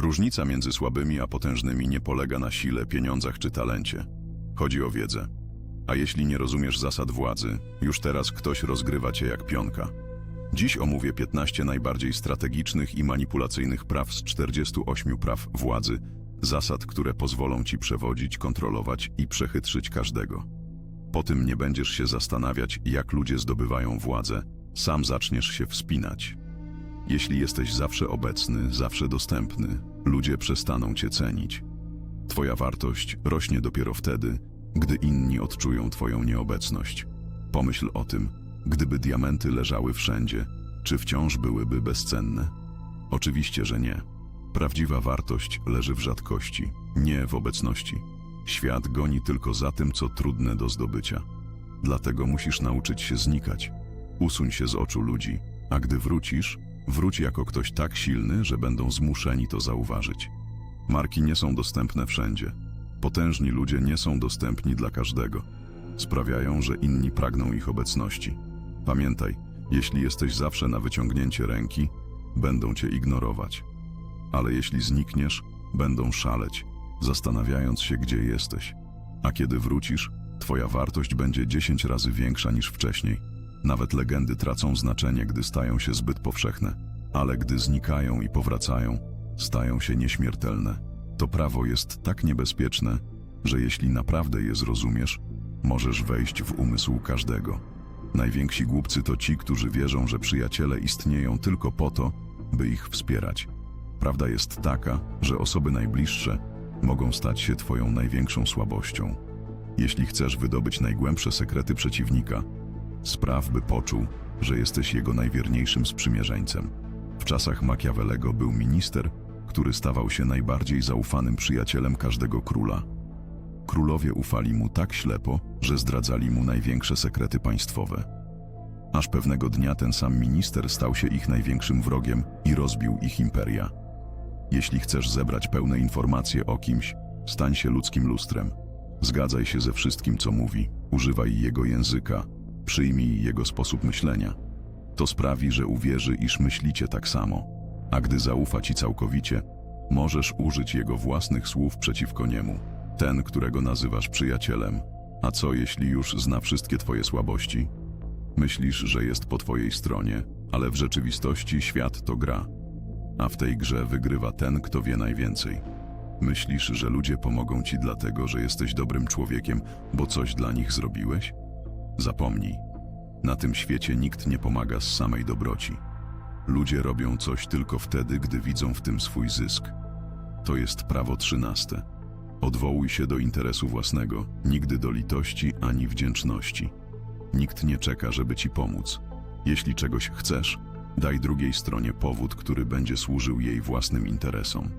Różnica między słabymi a potężnymi nie polega na sile, pieniądzach czy talencie. Chodzi o wiedzę. A jeśli nie rozumiesz zasad władzy, już teraz ktoś rozgrywa cię jak pionka. Dziś omówię 15 najbardziej strategicznych i manipulacyjnych praw z 48 praw władzy, zasad, które pozwolą ci przewodzić, kontrolować i przechytrzyć każdego. Po tym nie będziesz się zastanawiać, jak ludzie zdobywają władzę, sam zaczniesz się wspinać. Jeśli jesteś zawsze obecny, zawsze dostępny, ludzie przestaną cię cenić. Twoja wartość rośnie dopiero wtedy, gdy inni odczują Twoją nieobecność. Pomyśl o tym, gdyby diamenty leżały wszędzie, czy wciąż byłyby bezcenne? Oczywiście, że nie. Prawdziwa wartość leży w rzadkości, nie w obecności. Świat goni tylko za tym, co trudne do zdobycia. Dlatego musisz nauczyć się znikać. Usuń się z oczu ludzi, a gdy wrócisz, wróć jako ktoś tak silny, że będą zmuszeni to zauważyć. Marki nie są dostępne wszędzie. Potężni ludzie nie są dostępni dla każdego. Sprawiają, że inni pragną ich obecności. Pamiętaj, jeśli jesteś zawsze na wyciągnięcie ręki, będą cię ignorować. Ale jeśli znikniesz, będą szaleć, zastanawiając się, gdzie jesteś. A kiedy wrócisz, twoja wartość będzie 10 razy większa niż wcześniej. Nawet legendy tracą znaczenie, gdy stają się zbyt powszechne, ale gdy znikają i powracają, stają się nieśmiertelne. To prawo jest tak niebezpieczne, że jeśli naprawdę je zrozumiesz, możesz wejść w umysł każdego. Najwięksi głupcy to ci, którzy wierzą, że przyjaciele istnieją tylko po to, by ich wspierać. Prawda jest taka, że osoby najbliższe mogą stać się twoją największą słabością. Jeśli chcesz wydobyć najgłębsze sekrety przeciwnika, spraw, by poczuł, że jesteś jego najwierniejszym sprzymierzeńcem. W czasach Machiavellego był minister, który stawał się najbardziej zaufanym przyjacielem każdego króla. Królowie ufali mu tak ślepo, że zdradzali mu największe sekrety państwowe. Aż pewnego dnia ten sam minister stał się ich największym wrogiem i rozbił ich imperia. Jeśli chcesz zebrać pełne informacje o kimś, stań się ludzkim lustrem. Zgadzaj się ze wszystkim, co mówi, używaj jego języka, przyjmij jego sposób myślenia. To sprawi, że uwierzy, iż myślicie tak samo. A gdy zaufa ci całkowicie, możesz użyć jego własnych słów przeciwko niemu. Ten, którego nazywasz przyjacielem. A co jeśli już zna wszystkie twoje słabości? Myślisz, że jest po twojej stronie, ale w rzeczywistości świat to gra. A w tej grze wygrywa ten, kto wie najwięcej. Myślisz, że ludzie pomogą ci dlatego, że jesteś dobrym człowiekiem, bo coś dla nich zrobiłeś? Zapomnij. Na tym świecie nikt nie pomaga z samej dobroci. Ludzie robią coś tylko wtedy, gdy widzą w tym swój zysk. To jest prawo trzynaste. Odwołuj się do interesu własnego, nigdy do litości ani wdzięczności. Nikt nie czeka, żeby ci pomóc. Jeśli czegoś chcesz, daj drugiej stronie powód, który będzie służył jej własnym interesom.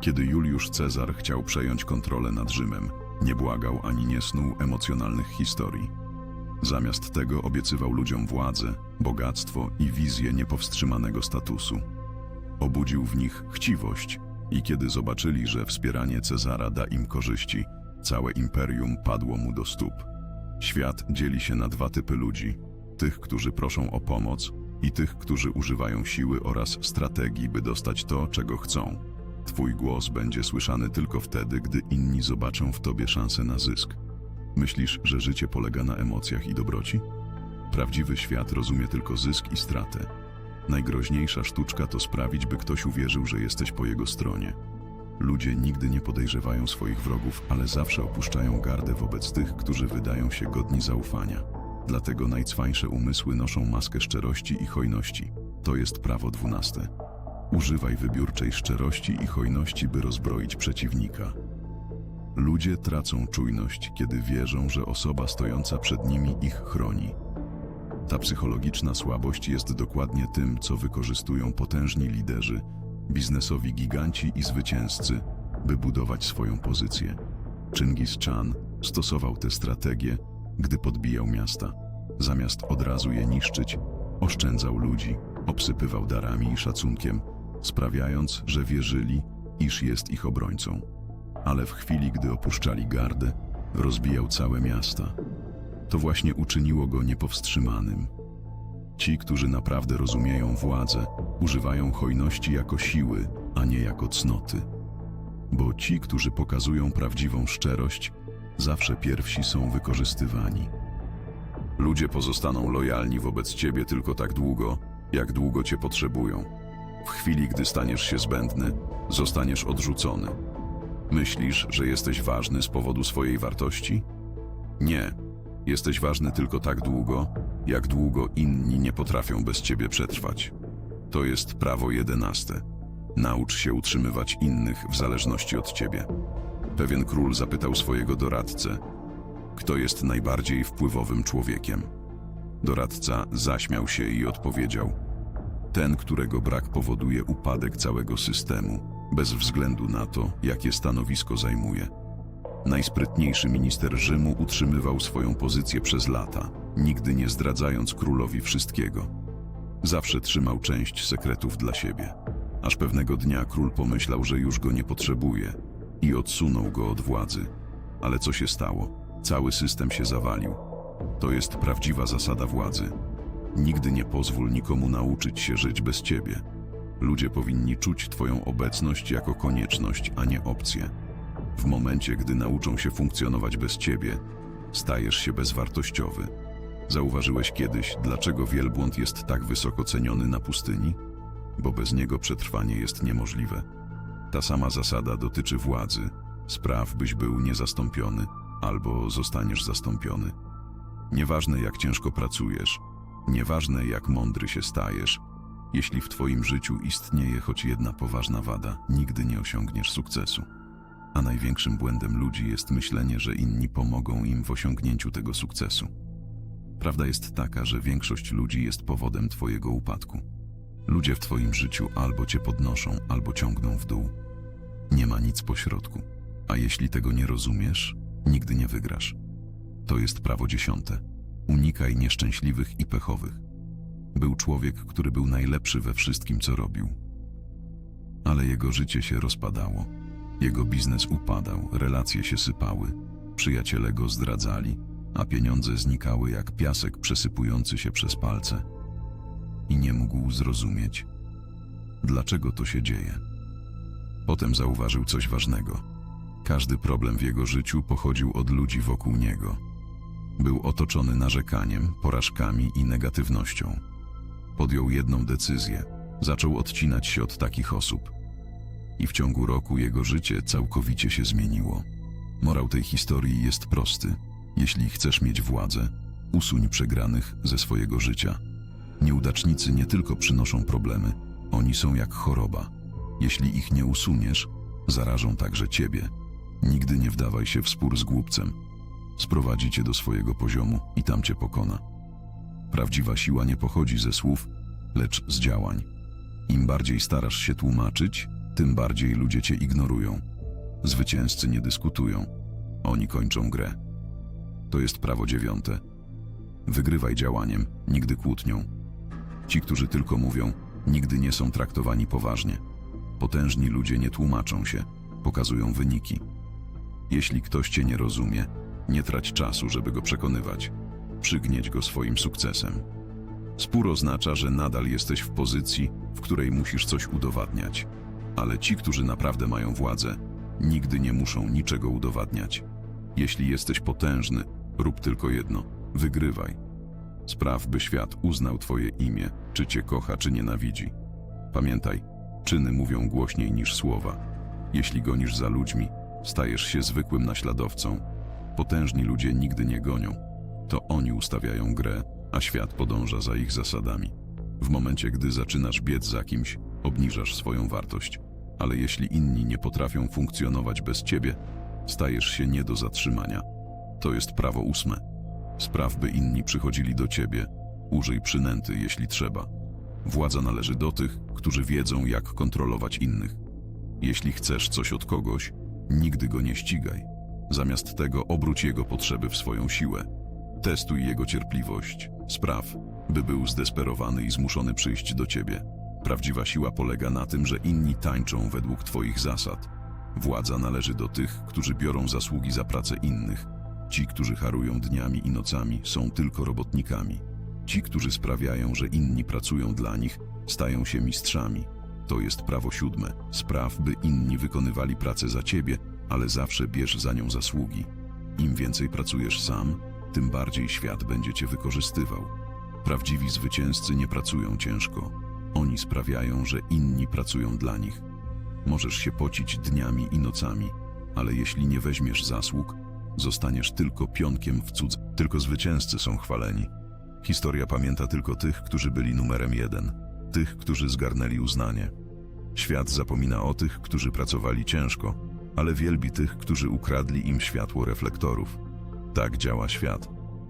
Kiedy Juliusz Cezar chciał przejąć kontrolę nad Rzymem, nie błagał ani nie snuł emocjonalnych historii. Zamiast tego obiecywał ludziom władzę, bogactwo i wizję niepowstrzymanego statusu. Obudził w nich chciwość i kiedy zobaczyli, że wspieranie Cezara da im korzyści, całe imperium padło mu do stóp. Świat dzieli się na dwa typy ludzi: tych, którzy proszą o pomoc, i tych, którzy używają siły oraz strategii, by dostać to, czego chcą. Twój głos będzie słyszany tylko wtedy, gdy inni zobaczą w tobie szansę na zysk. Myślisz, że życie polega na emocjach i dobroci? Prawdziwy świat rozumie tylko zysk i stratę. Najgroźniejsza sztuczka to sprawić, by ktoś uwierzył, że jesteś po jego stronie. Ludzie nigdy nie podejrzewają swoich wrogów, ale zawsze opuszczają gardę wobec tych, którzy wydają się godni zaufania. Dlatego najcwańsze umysły noszą maskę szczerości i hojności. To jest prawo dwunaste. Używaj wybiórczej szczerości i hojności, by rozbroić przeciwnika. Ludzie tracą czujność, kiedy wierzą, że osoba stojąca przed nimi ich chroni. Ta psychologiczna słabość jest dokładnie tym, co wykorzystują potężni liderzy, biznesowi giganci i zwycięzcy, by budować swoją pozycję. Chingis Khan stosował tę strategię, gdy podbijał miasta. Zamiast od razu je niszczyć, oszczędzał ludzi, obsypywał darami i szacunkiem, sprawiając, że wierzyli, iż jest ich obrońcą. Ale w chwili, gdy opuszczali gardę, rozbijał całe miasta. To właśnie uczyniło go niepowstrzymanym. Ci, którzy naprawdę rozumieją władzę, używają hojności jako siły, a nie jako cnoty. Bo ci, którzy pokazują prawdziwą szczerość, zawsze pierwsi są wykorzystywani. Ludzie pozostaną lojalni wobec ciebie tylko tak długo, jak długo cię potrzebują. W chwili, gdy staniesz się zbędny, zostaniesz odrzucony. Myślisz, że jesteś ważny z powodu swojej wartości? Nie. Jesteś ważny tylko tak długo, jak długo inni nie potrafią bez ciebie przetrwać. To jest prawo jedenaste. Naucz się utrzymywać innych w zależności od ciebie. Pewien król zapytał swojego doradcę, kto jest najbardziej wpływowym człowiekiem. Doradca zaśmiał się i odpowiedział: Ten, którego brak powoduje upadek całego systemu, bez względu na to, jakie stanowisko zajmuje. Najsprytniejszy minister Rzymu utrzymywał swoją pozycję przez lata, nigdy nie zdradzając królowi wszystkiego. Zawsze trzymał część sekretów dla siebie. Aż pewnego dnia król pomyślał, że już go nie potrzebuje i odsunął go od władzy. Ale co się stało? Cały system się zawalił. To jest prawdziwa zasada władzy. Nigdy nie pozwól nikomu nauczyć się żyć bez ciebie. Ludzie powinni czuć Twoją obecność jako konieczność, a nie opcję. W momencie, gdy nauczą się funkcjonować bez ciebie, stajesz się bezwartościowy. Zauważyłeś kiedyś, dlaczego wielbłąd jest tak wysoko ceniony na pustyni? Bo bez niego przetrwanie jest niemożliwe. Ta sama zasada dotyczy władzy. Spraw, byś był niezastąpiony, albo zostaniesz zastąpiony. Nieważne jak ciężko pracujesz, nieważne jak mądry się stajesz, jeśli w Twoim życiu istnieje choć jedna poważna wada, nigdy nie osiągniesz sukcesu. A największym błędem ludzi jest myślenie, że inni pomogą im w osiągnięciu tego sukcesu. Prawda jest taka, że większość ludzi jest powodem Twojego upadku. Ludzie w Twoim życiu albo Cię podnoszą, albo ciągną w dół. Nie ma nic pośrodku. A jeśli tego nie rozumiesz, nigdy nie wygrasz. To jest prawo dziesiąte. Unikaj nieszczęśliwych i pechowych. Był człowiek, który był najlepszy we wszystkim, co robił. Ale jego życie się rozpadało. Jego biznes upadał, relacje się sypały, przyjaciele go zdradzali, a pieniądze znikały jak piasek przesypujący się przez palce. I nie mógł zrozumieć, dlaczego to się dzieje. Potem zauważył coś ważnego. Każdy problem w jego życiu pochodził od ludzi wokół niego. Był otoczony narzekaniem, porażkami i negatywnością. Podjął jedną decyzję. Zaczął odcinać się od takich osób. I w ciągu roku jego życie całkowicie się zmieniło. Morał tej historii jest prosty. Jeśli chcesz mieć władzę, usuń przegranych ze swojego życia. Nieudacznicy nie tylko przynoszą problemy, oni są jak choroba. Jeśli ich nie usuniesz, zarażą także ciebie. Nigdy nie wdawaj się w spór z głupcem. Sprowadzi cię do swojego poziomu i tam cię pokona. Prawdziwa siła nie pochodzi ze słów, lecz z działań. Im bardziej starasz się tłumaczyć, tym bardziej ludzie cię ignorują. Zwycięzcy nie dyskutują, oni kończą grę. To jest prawo dziewiąte. Wygrywaj działaniem, nigdy kłótnią. Ci, którzy tylko mówią, nigdy nie są traktowani poważnie. Potężni ludzie nie tłumaczą się, pokazują wyniki. Jeśli ktoś cię nie rozumie, nie trać czasu, żeby go przekonywać. Przygnieć go swoim sukcesem. Spór oznacza, że nadal jesteś w pozycji, w której musisz coś udowadniać. Ale ci, którzy naprawdę mają władzę, nigdy nie muszą niczego udowadniać. Jeśli jesteś potężny, rób tylko jedno wygrywaj. Spraw, by świat uznał Twoje imię, czy Cię kocha, czy nienawidzi. Pamiętaj, czyny mówią głośniej niż słowa. Jeśli gonisz za ludźmi, stajesz się zwykłym naśladowcą. Potężni ludzie nigdy nie gonią. To oni ustawiają grę, a świat podąża za ich zasadami. W momencie, gdy zaczynasz biec za kimś, obniżasz swoją wartość. Ale jeśli inni nie potrafią funkcjonować bez ciebie, stajesz się nie do zatrzymania. To jest prawo ósme. Spraw, by inni przychodzili do ciebie. Użyj przynęty, jeśli trzeba. Władza należy do tych, którzy wiedzą, jak kontrolować innych. Jeśli chcesz coś od kogoś, nigdy go nie ścigaj. Zamiast tego obróć jego potrzeby w swoją siłę. Testuj jego cierpliwość. Spraw, by był zdesperowany i zmuszony przyjść do ciebie. Prawdziwa siła polega na tym, że inni tańczą według twoich zasad. Władza należy do tych, którzy biorą zasługi za pracę innych. Ci, którzy harują dniami i nocami, są tylko robotnikami. Ci, którzy sprawiają, że inni pracują dla nich, stają się mistrzami. To jest prawo siódme. Spraw, by inni wykonywali pracę za ciebie, ale zawsze bierz za nią zasługi. Im więcej pracujesz sam, tym bardziej świat będzie cię wykorzystywał. Prawdziwi zwycięzcy nie pracują ciężko. Oni sprawiają, że inni pracują dla nich. Możesz się pocić dniami i nocami, ale jeśli nie weźmiesz zasług, zostaniesz tylko pionkiem w cudze. Tylko zwycięzcy są chwaleni. Historia pamięta tylko tych, którzy byli numerem jeden, tych, którzy zgarnęli uznanie. Świat zapomina o tych, którzy pracowali ciężko, ale wielbi tych, którzy ukradli im światło reflektorów. Tak działa świat.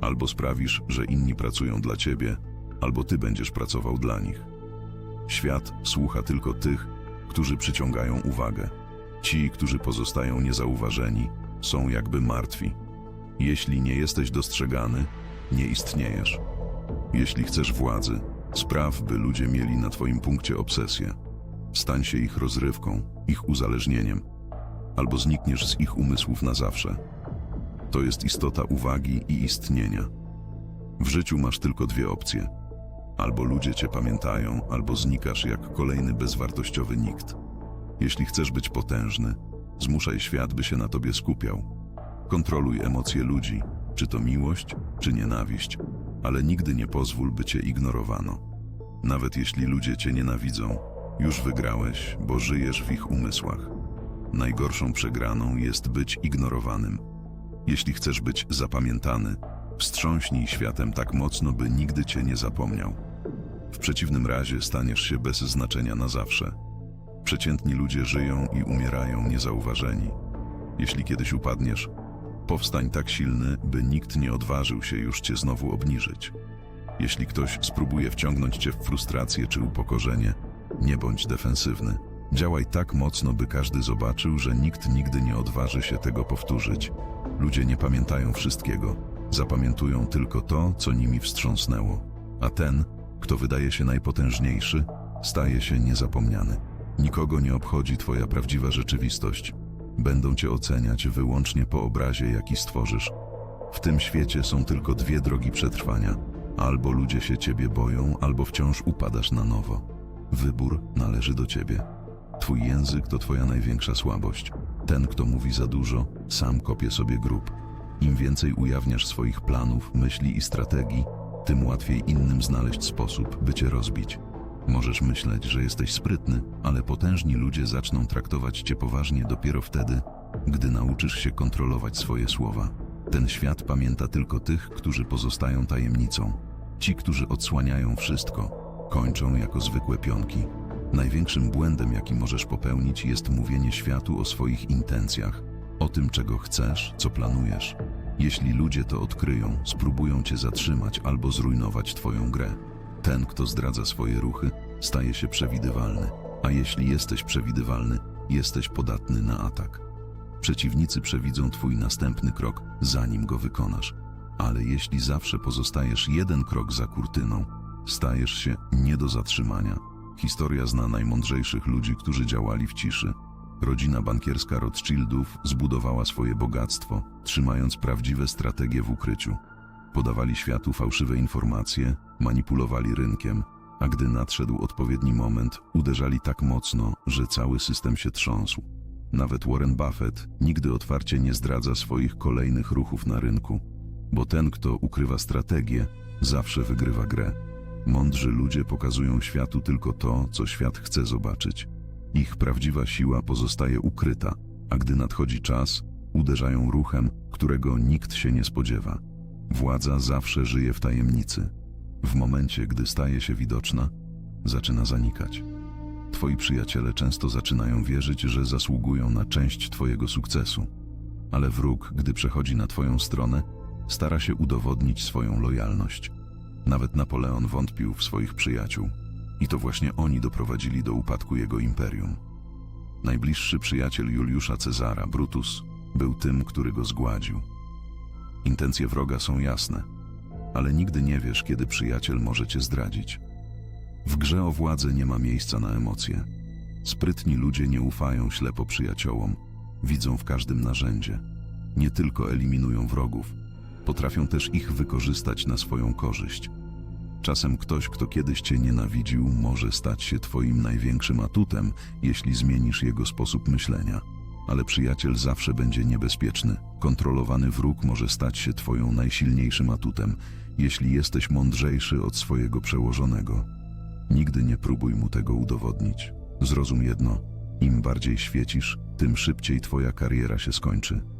Albo sprawisz, że inni pracują dla ciebie, albo ty będziesz pracował dla nich. Świat słucha tylko tych, którzy przyciągają uwagę. Ci, którzy pozostają niezauważeni, są jakby martwi. Jeśli nie jesteś dostrzegany, nie istniejesz. Jeśli chcesz władzy, spraw, by ludzie mieli na Twoim punkcie obsesję. Stań się ich rozrywką, ich uzależnieniem, albo znikniesz z ich umysłów na zawsze. To jest istota uwagi i istnienia. W życiu masz tylko dwie opcje. Albo ludzie Cię pamiętają, albo znikasz jak kolejny bezwartościowy nikt. Jeśli chcesz być potężny, zmuszaj świat, by się na Tobie skupiał. Kontroluj emocje ludzi, czy to miłość, czy nienawiść, ale nigdy nie pozwól, by cię ignorowano. Nawet jeśli ludzie cię nienawidzą, już wygrałeś, bo żyjesz w ich umysłach. Najgorszą przegraną jest być ignorowanym. Jeśli chcesz być zapamiętany, wstrząśnij światem tak mocno, by nigdy cię nie zapomniał. W przeciwnym razie staniesz się bez znaczenia na zawsze. Przeciętni ludzie żyją i umierają niezauważeni. Jeśli kiedyś upadniesz, Powstań tak silny, by nikt nie odważył się już cię znowu obniżyć. Jeśli ktoś spróbuje wciągnąć cię w frustrację czy upokorzenie, nie bądź defensywny. Działaj tak mocno, by każdy zobaczył, że nikt nigdy nie odważy się tego powtórzyć. Ludzie nie pamiętają wszystkiego, zapamiętują tylko to, co nimi wstrząsnęło. A ten, kto wydaje się najpotężniejszy, staje się niezapomniany. Nikogo nie obchodzi twoja prawdziwa rzeczywistość. Będą cię oceniać wyłącznie po obrazie, jaki stworzysz. W tym świecie są tylko dwie drogi przetrwania. Albo ludzie się ciebie boją, albo wciąż upadasz na nowo. Wybór należy do ciebie. Twój język to twoja największa słabość. Ten, kto mówi za dużo, sam kopie sobie grób. Im więcej ujawniasz swoich planów, myśli i strategii, tym łatwiej innym znaleźć sposób, by cię rozbić. Możesz myśleć, że jesteś sprytny, ale potężni ludzie zaczną traktować cię poważnie dopiero wtedy, gdy nauczysz się kontrolować swoje słowa. Ten świat pamięta tylko tych, którzy pozostają tajemnicą. Ci, którzy odsłaniają wszystko, kończą jako zwykłe pionki. Największym błędem, jaki możesz popełnić, jest mówienie światu o swoich intencjach, o tym, czego chcesz, co planujesz. Jeśli ludzie to odkryją, spróbują cię zatrzymać albo zrujnować twoją grę. Ten, kto zdradza swoje ruchy, staje się przewidywalny, a jeśli jesteś przewidywalny, jesteś podatny na atak. Przeciwnicy przewidzą twój następny krok, zanim go wykonasz. Ale jeśli zawsze pozostajesz jeden krok za kurtyną, stajesz się nie do zatrzymania. Historia zna najmądrzejszych ludzi, którzy działali w ciszy. Rodzina bankierska Rothschildów zbudowała swoje bogactwo, trzymając prawdziwe strategie w ukryciu. Podawali światu fałszywe informacje, manipulowali rynkiem, a gdy nadszedł odpowiedni moment, uderzali tak mocno, że cały system się trząsł. Nawet Warren Buffett nigdy otwarcie nie zdradza swoich kolejnych ruchów na rynku, bo ten, kto ukrywa strategię, zawsze wygrywa grę. Mądrzy ludzie pokazują światu tylko to, co świat chce zobaczyć. Ich prawdziwa siła pozostaje ukryta, a gdy nadchodzi czas, uderzają ruchem, którego nikt się nie spodziewa. Władza zawsze żyje w tajemnicy. W momencie, gdy staje się widoczna, zaczyna zanikać. Twoi przyjaciele często zaczynają wierzyć, że zasługują na część Twojego sukcesu, ale wróg, gdy przechodzi na Twoją stronę, stara się udowodnić swoją lojalność. Nawet Napoleon wątpił w swoich przyjaciół, i to właśnie oni doprowadzili do upadku jego imperium. Najbliższy przyjaciel Juliusza Cezara, Brutus, był tym, który go zgładził. Intencje wroga są jasne, ale nigdy nie wiesz, kiedy przyjaciel może cię zdradzić. W grze o władzę nie ma miejsca na emocje. Sprytni ludzie nie ufają ślepo przyjaciołom, widzą w każdym narzędzie. Nie tylko eliminują wrogów, potrafią też ich wykorzystać na swoją korzyść. Czasem ktoś, kto kiedyś cię nienawidził, może stać się twoim największym atutem, jeśli zmienisz jego sposób myślenia. Ale przyjaciel zawsze będzie niebezpieczny. Kontrolowany wróg może stać się twoją najsilniejszym atutem, jeśli jesteś mądrzejszy od swojego przełożonego. Nigdy nie próbuj mu tego udowodnić. Zrozum jedno: im bardziej świecisz, tym szybciej twoja kariera się skończy.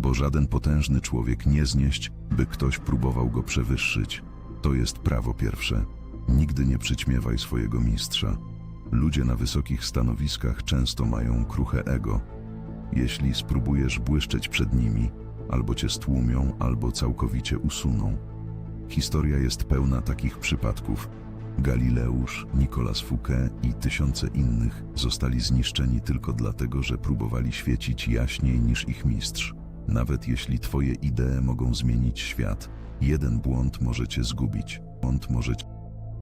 Bo żaden potężny człowiek nie znieść, by ktoś próbował go przewyższyć. To jest prawo pierwsze. Nigdy nie przyćmiewaj swojego mistrza. Ludzie na wysokich stanowiskach często mają kruche ego. Jeśli spróbujesz błyszczeć przed nimi, albo cię stłumią, albo całkowicie usuną. Historia jest pełna takich przypadków. Galileusz, Nicolas Fouquet i tysiące innych zostali zniszczeni tylko dlatego, że próbowali świecić jaśniej niż ich mistrz. Nawet jeśli twoje idee mogą zmienić świat, jeden błąd może cię zgubić. Błąd może cię